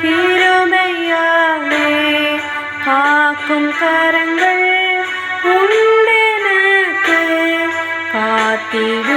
തിരുമയ്യാവേ കരങ്ങൾ ഉണ്ടെന്ന് കാത്തിരു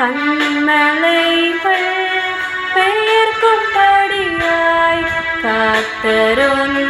கண்மலைகள் பெயர்க்கும்படியாய் காத்தருன்னை